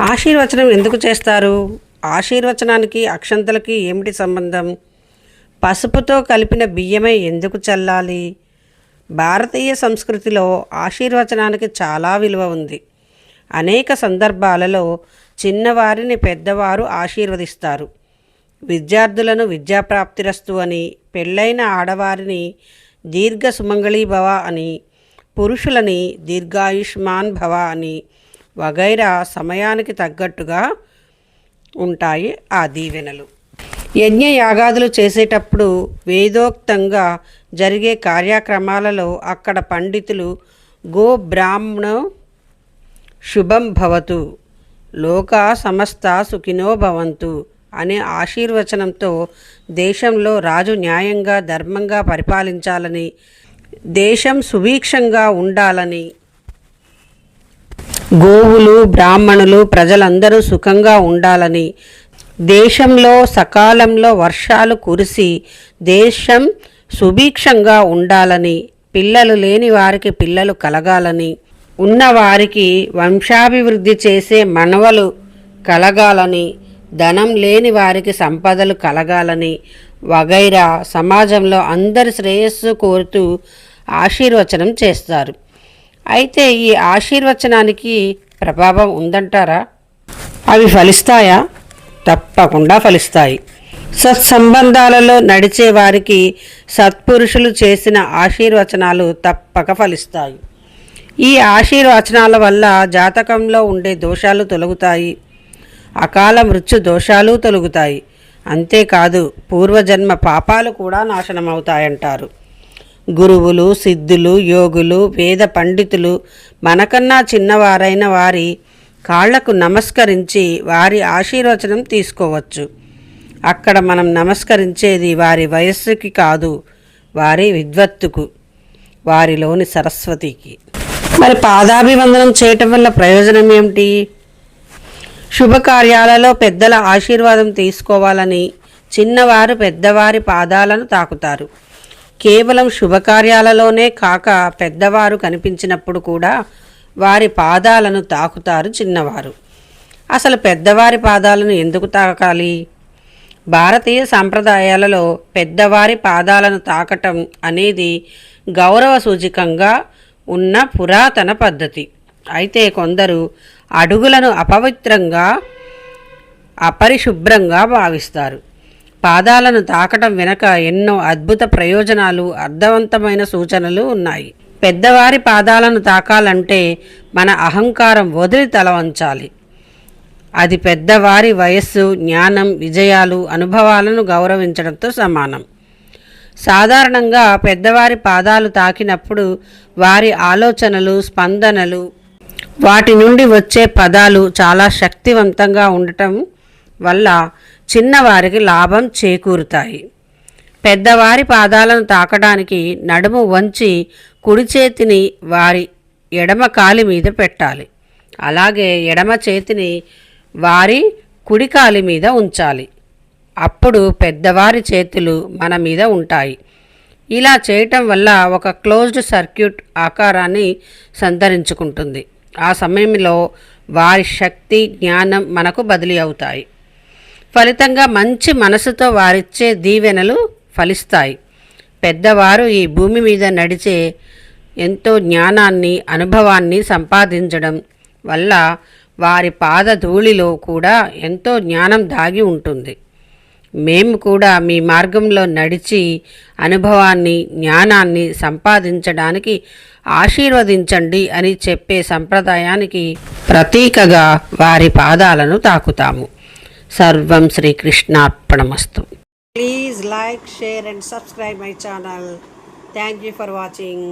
ఆశీర్వచనం ఎందుకు చేస్తారు? ఆశీర్వచనానికి అక్షంతలకి ఏమిటి సంబంధం? పసుపుతో కలిపిన బియ్యమే ఎందుకు చల్లాలి? భారతీయ సంస్కృతిలో ఆశీర్వచనానికి చాలా విలువ ఉంది. అనేక సందర్భాలలో చిన్నవారిని పెద్దవారు ఆశీర్వదిస్తారు. విద్యార్థులను విద్యాప్రాప్తిరస్తు అని పెళ్ళైన ఆడవారిని దీర్ఘ సుమంగళీభవ అని పురుషులని దీర్ఘాయుష్మాన్ భవ అని వగైరా సమయానికి తగ్గట్టుగా ఉంటాయి ఆ దీవెనలు. యజ్ఞ యాగాదులు చేసేటప్పుడు వేదోక్తంగా జరిగే కార్యక్రమాలలో అక్కడ పండితులు గో బ్రాహ్మణ శుభం భవతు లోక సమస్త సుఖినో భవంతు అనే ఆశీర్వచనంతో దేశంలో రాజు న్యాయంగా ధర్మంగా పరిపాలించాలని దేశం సువీక్షంగా ఉండాలని గోవులు బ్రాహ్మణులు ప్రజలందరూ సుఖంగా ఉండాలని. దేశంలో సకాలంలో వర్షాలు కురిసి దేశం సుభిక్షంగా ఉండాలని పిల్లలు లేని వారికి పిల్లలు కలగాలని. ఉన్నవారికి వంశాభివృద్ధి చేసే మనవలు కలగాలని ధనం లేని వారికి సంపదలు కలగాలని వగైరా సమాజంలో అందరి శ్రేయస్సు కోరుతూ ఆశీర్వచనం చేస్తారు. అయితే ఈ ఆశీర్వచనానికి ప్రభావం ఉందంటారా? అవి ఫలిస్తాయా? తప్పకుండా ఫలిస్తాయి. సత్సంబంధాలలో నడిచే వారికి సత్పురుషులు చేసిన ఆశీర్వచనాలు తప్పక ఫలిస్తాయి. ఈ ఆశీర్వచనాల వల్ల జాతకంలో ఉండే దోషాలు తొలగుతాయి. అకాల మృత్యు దోషాలు తొలగుతాయి. అంతేకాదు పూర్వజన్మ పాపాలు కూడా నాశనమవుతాయంటారు. గురువులు సిద్ధులు యోగులు వేద పండితులు మనకన్నా చిన్నవారైన వారి కాళ్ళకు నమస్కరించి వారి ఆశీర్వచనం తీసుకోవచ్చు. అక్కడ మనం నమస్కరించేది వారి వయస్సుకి కాదు వారి విద్వత్తుకు వారిలోని సరస్వతికి. మరి పాదాభివందనం చేయటం వల్ల ప్రయోజనం ఏమిటి? శుభకార్యాలలో పెద్దల ఆశీర్వాదం తీసుకోవాలని చిన్నవారు పెద్దవారి పాదాలను తాకుతారు. కేవలం శుభకార్యాలలోనే కాక పెద్దవారు కనిపించినప్పుడు కూడా వారి పాదాలను తాకుతారు చిన్నవారు. అసలు పెద్దవారి పాదాలను ఎందుకు తాకాలి? భారతీయ సాంప్రదాయాలలో పెద్దవారి పాదాలను తాకటం అనేది గౌరవ సూచికంగా ఉన్న పురాతన పద్ధతి. అయితే కొందరు అడుగులను అపవిత్రంగా అపరిశుభ్రంగా భావిస్తారు. పాదాలను తాకటం వెనక ఎన్నో అద్భుత ప్రయోజనాలు అర్థవంతమైన సూచనలు ఉన్నాయి. పెద్దవారి పాదాలను తాకాలంటే మన అహంకారం వదిలి తల వంచాలి. అది పెద్దవారి వయస్సు జ్ఞానం విజయాలు అనుభవాలను గౌరవించడంతో సమానం. సాధారణంగా పెద్దవారి పాదాలు తాకినప్పుడు వారి ఆలోచనలు స్పందనలు వాటి నుండి వచ్చే పదాలు చాలా శక్తివంతంగా ఉండటం వల్ల చిన్నవారికి లాభం చేకూరుతాయి. పెద్దవారి పాదాలను తాకడానికి నడుము వంచి కుడి చేతిని వారి ఎడమ కాలి మీద పెట్టాలి. అలాగే ఎడమ చేతిని వారి కుడి కాలి మీద ఉంచాలి. అప్పుడు పెద్దవారి చేతులు మన మీద ఉంటాయి. ఇలా చేయటం వల్ల ఒక క్లోజ్డ్ సర్క్యూట్ ఆకారాన్ని సంతరించుకుంటుంది. ఆ సమయంలో వారి శక్తి జ్ఞానం మనకు బదిలీ అవుతాయి. ఫలితంగా మంచి మనసుతో వారిచ్చే దీవెనలు ఫలిస్తాయి. పెద్దవారు ఈ భూమి మీద నడిచే ఎంతో జ్ఞానాన్ని అనుభవాన్ని సంపాదించడం వల్ల వారి పాద ధూళిలో కూడా ఎంతో జ్ఞానం దాగి ఉంటుంది. మేము కూడా మీ మార్గంలో నడిచి అనుభవాన్ని జ్ఞానాన్ని సంపాదించడానికి ఆశీర్వదించండి అని చెప్పే సంప్రదాయానికి ప్రతీకగా వారి పాదాలను తాకుతాము. సర్వం శ్రీకృష్ణార్పణమస్తు. Please like share and subscribe my channel thank you for watching